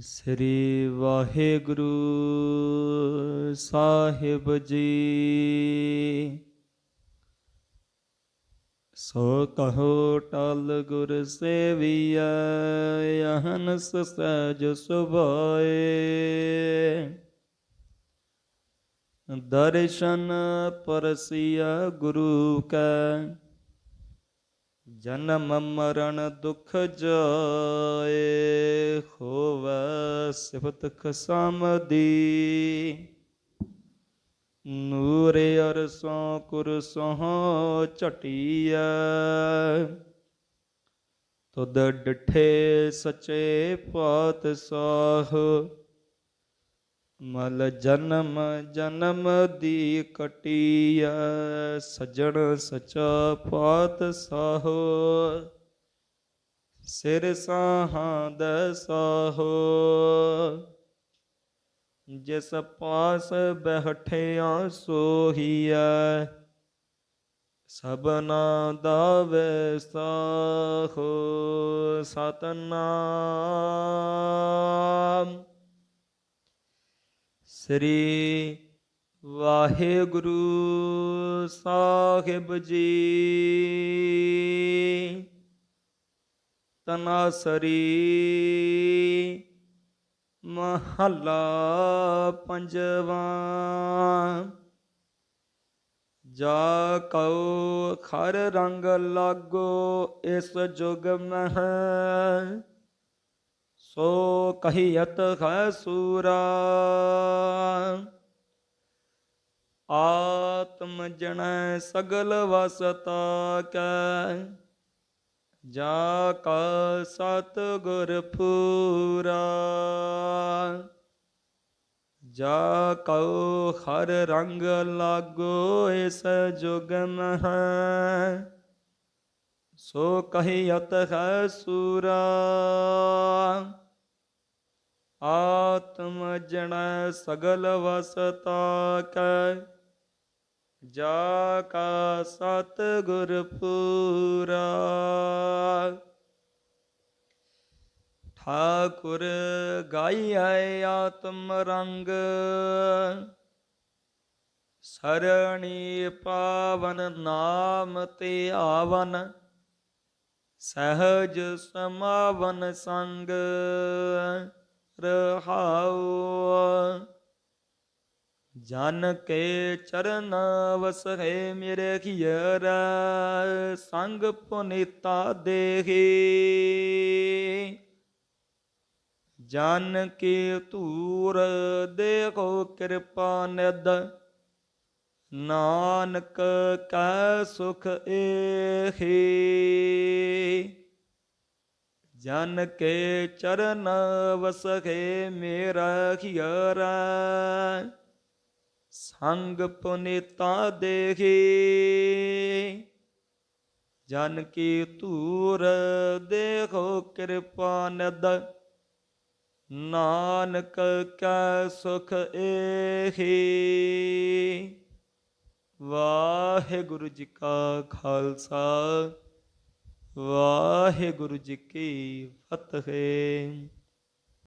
ਸ੍ਰੀ ਵਾਹਿਗੁਰੂ ਸਾਹਿਬ ਜੀ। ਸੋ ਕਹੋ ਟਲ ਗੁਰ ਸੇਵੀਐ ਅਹਨਸ ਸਹਿਜ ਸੁਭਾਏ। ਦਰਸ਼ਨ ਪਰਸਿਆ ਗੁਰੂ ਕੈ, ਜਨਮ ਮਰਨ ਦੁਖ ਜਾਏ। ਸਿਫਤ ਖਸਮਦੀ। ਨੂਰ ਅਰਸੋਂ ਕੁਰਸੋਂ ਝਟੀਐ। ਤੁਧ ਡਿਠੇ ਸਚੇ ਪਾਤਸ਼ਾਹ। ਮਲ ਜਨਮ ਜਨਮ ਦੀ ਕਟੀਐ। ਸਜਣ ਸਚਾ ਪਾਤਸ਼ਾਹ। ਸਿਰ ਸਾਹਾਂ ਦਸਾਹੋ ਜਿਸ ਪਾਸ ਬਹਿਠਿਆ ਸੋਹੀਐ, ਸਭਨਾ ਦਾ ਵੈਸਾਹੋ ਸਤਨਾਮ। ਸ੍ਰੀ ਵਾਹਿਗੁਰੂ ਸਾਹਿਬ ਜੀ। ਤਨਾਸਰੀ ਮਹੱਲਾ ਪੰਜਵਾ। ਜਾ ਕਉ ਖਰ ਰੰਗ ਲਾਗੋ ਇਸ ਜੁਗ ਮਹਿ। ਸੋ ਕਹੀਅਤ ਹੈ ਸੂਰਾ। ਆਤਮ ਜਣੈ ਸਗਲ ਵਸਤਾ ਕੈ। ਜਾ ਕਾ ਸਤ ਗੁਰ ਪੂਰਾ। ਜਾ ਕਉ ਹਰ ਰੰਗ ਲਾਗੋ ਇਸ ਜੁਗ ਮਹਿ। ਸੋ ਕਹੀਅਤ ਹੈ ਸੂਰਾ। ਆਤਮ ਜਣੈ ਸਗਲ ਵਸਤਾ ਕੈ। ਜਾ ਕਾ ਸਤ ਗੁਰ ਪੂਰਾ ਠਾਕੁਰ ਗਾਈਐ ਆਤਮ ਰੰਗ। ਸਰਣੀ ਪਾਵਨ ਨਾਮ ਤੇ ਆਵਨ। ਸਹਜ ਸਮਾਵਨ ਸੰਗ ਰਹਾਉ। ਜਨ ਕੇ ਚਰਨ ਵਸਹਿ ਮੇਰੇ ਖਿਯਰ ਸੰਗ ਪੁਨੀਤਾ ਦੇਹੀ। ਜਨ ਕੀ ਧੂਰ, ਦੇਖੋ ਕਿਰਪਾ ਨਿਦ ਨਾਨਕ ਕਾ ਸੁਖ ਏਹੀ। ਜਨ ਕੇ ਚਰਨ ਵਸਖੇ ਮੇਰਾ ਖਿਆਰ ਸੰਗ ਪੁਨੀਤਾ ਦੇਖੀ ਜਨ ਕੀ ਧੂਰ ਦੇਖੋ ਕਿਰਪਾ ਨਦ ਨਾਨਕ ਕੈ ਸੁਖ ਏਹੀ। ਵਾਹਿਗੁਰੂ ਜੀ ਕਾ ਖਾਲਸਾ। ਵਾਹਿਗੁਰੂ ਜੀ ਕੀ ਫਤਿਹ।